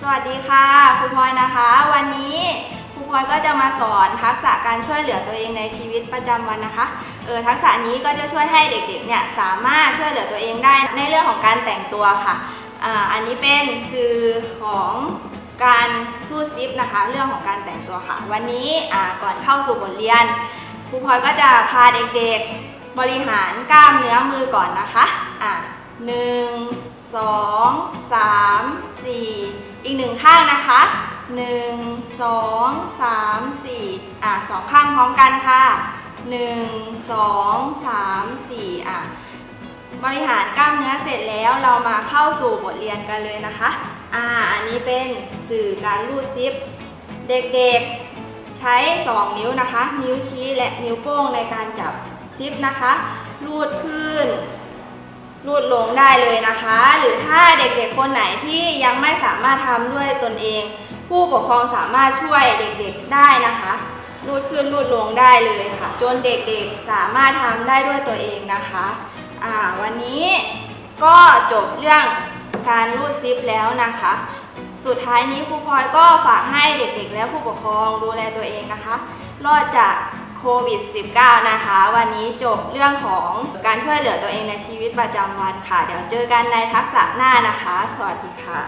สวัสดีค่ะครูพลอยนะคะ วันนี้ครูพลอยก็จะมาสอนทักษะการช่วยเหลือตัวเองในชีวิตประจำวันนะคะเออทักษะนี้ก็จะช่วยให้เด็กๆเนี่ยสามารถช่วยเหลือตัวเองได้ในเรื่องของการแต่งตัวค่ะอ่าอันนี้เป็นสื่อของการพูดซิปนะคะ เรื่องของการแต่งตัวค่ะ วันนี้อ่าก่อนเข้าสู่บทเรียนครูพลอยก็จะพาเด็กๆบริหารกล้ามเนื้อมือก่อนนะคะอ่าหนึ่งสองสาม งข้างนะคะหนึ่งสองสามสี่อะสองข้างพร้อมกันค่ะหนึ่งสองสามสี่อะบริหารกล้ามเนื้อเสร็จแล้วเรามาเข้าสู่บทเรียนกันเลยนะคะอ่าอันนี้เป็นสื่อการรูดซิป เด็กๆใช้ 2 นิ้วนะคะ นิ้วชี้และนิ้วโป้งในการจับซิปนะคะ รูดขึ้น รูดลงได้เลยนะคะ หรือถ้าเด็กๆคนไหนที่ยังไม่สามารถทำด้วยตนเอง ผู้ปกครองสามารถช่วยเด็กๆได้นะคะรูดขึ้นรูดลงได้เลยค่ะ จนเด็กๆสามารถทำได้ด้วยตัวเองนะคะอ่าวันนี้ก็จบเรื่องการรูดซิปแล้วนะคะ สุดท้ายนี้ครูพลอยก็ฝากให้เด็กๆ และผู้ปกครองดูแลตัวเองนะคะ รอดจาก ควิด -19 นะคะ วันนี้จบเรื่องของการช่วยเหลือตัวเองในชีวิตประจำวันค่ะ เดี๋ยวเจอกันในทักษะหน้านะคะ สวัสดีค่ะ